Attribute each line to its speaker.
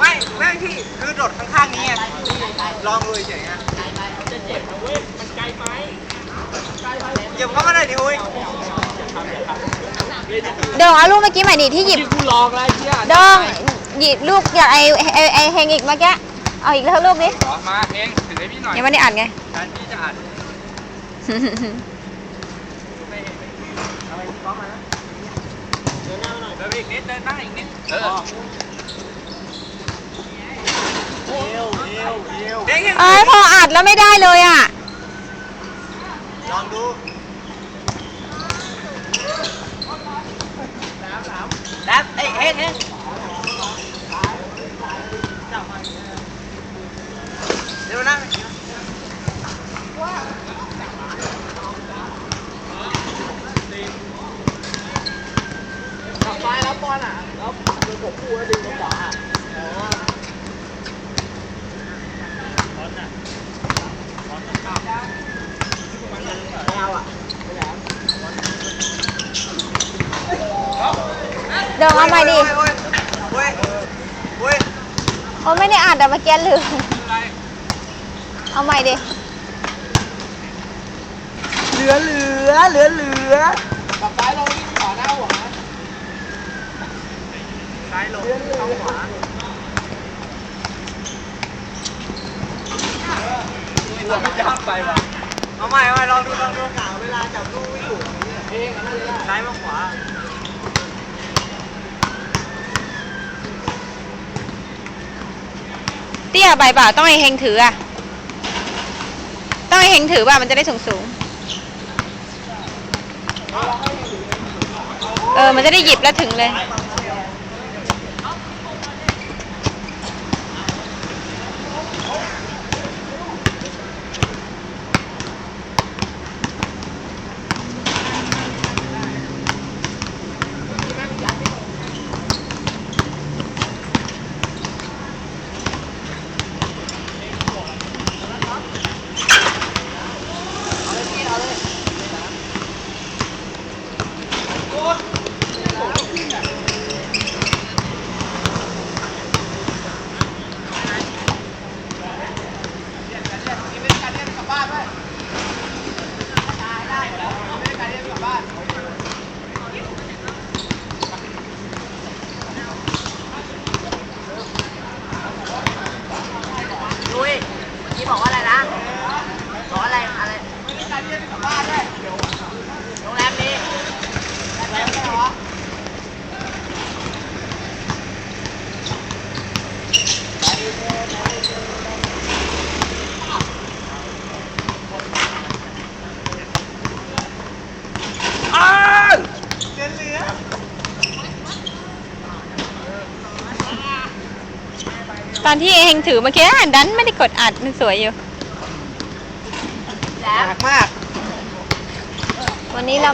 Speaker 1: ไม่แม่งที่คือโดดข้างๆนี้ไงลองดูเฉยๆนะ
Speaker 2: จะเจ็บนะเว้ยมันไกลไป
Speaker 1: เหยียบเข้ามาหน่อยดิเฮ้ย
Speaker 3: เดิงเอาลูกเมื่อกี้ใหม่ดิที่หยิบ
Speaker 2: ที่กูลองแล้วไอ้เชี่ย
Speaker 3: เดิงหยิบลูกอยากไอไอไอเฮงอีกเมื่อกี้เอาอีกแล้วลูกดิ
Speaker 2: ขอมาเองถือให้พี่หน่อย
Speaker 3: ยังไม่ได้อ่านไง
Speaker 2: การที่จะอ่านเดินหน้ามาหน่อยเดินไปอีกนิดเดินหน้าอีกนิดเออ
Speaker 1: เด้ง ยัง
Speaker 3: เอ้ยพออัดแล้วไม่ได้เลยอะ
Speaker 1: ลองดูดับเอ้ยเฮ้ยเฮ้ยเดี๋ยวนะ
Speaker 2: กลับซ้ายแล้วบอลอะ แล้วคือผมพูดแล้วดึงมาขวา
Speaker 3: เดิงเอาใหม่ดิ
Speaker 1: เฮ้ยเฮ้ยเฮ้ย
Speaker 3: โอ้ไม่ได้อ่านแต่เมื่อกี้ลืม
Speaker 2: อะไร
Speaker 3: เอาใหม่ดิ
Speaker 1: เหลือเหลือเหลือเหลือก
Speaker 2: ลับซ้ายลงที่ขวาหน้าหัวนะ
Speaker 1: ซ้ายลงเข้าขวา
Speaker 2: เราไม่ยากไปว่ะ
Speaker 1: เอาใหม่เอาใหม่ลองดูลองดูกะเวลาจับลูกไม่ถูก
Speaker 2: เองอันนั้นเลยได้
Speaker 1: ซ้ายมาขวา
Speaker 3: เตี้ยไปเปล่าต้องไอเฮงถืออะต้องไอเฮงถือป่ะมันจะได้สูงสูงเออมันจะได้หยิบแล้วถึงเลย
Speaker 1: ลุยเมื่อกี้ บอกว่าอะไรนะบอกอะไรอะไรโรงแรมนี้โรงแรมนี้เหรอ
Speaker 2: อ้าว
Speaker 1: เหลือเหลือ
Speaker 3: ตอนที่ไอเฮงถือเมื่อกี้อะดันไม่ได้กดอัดมันสวยอยู่
Speaker 1: หนักมาก
Speaker 3: วันนี้เรา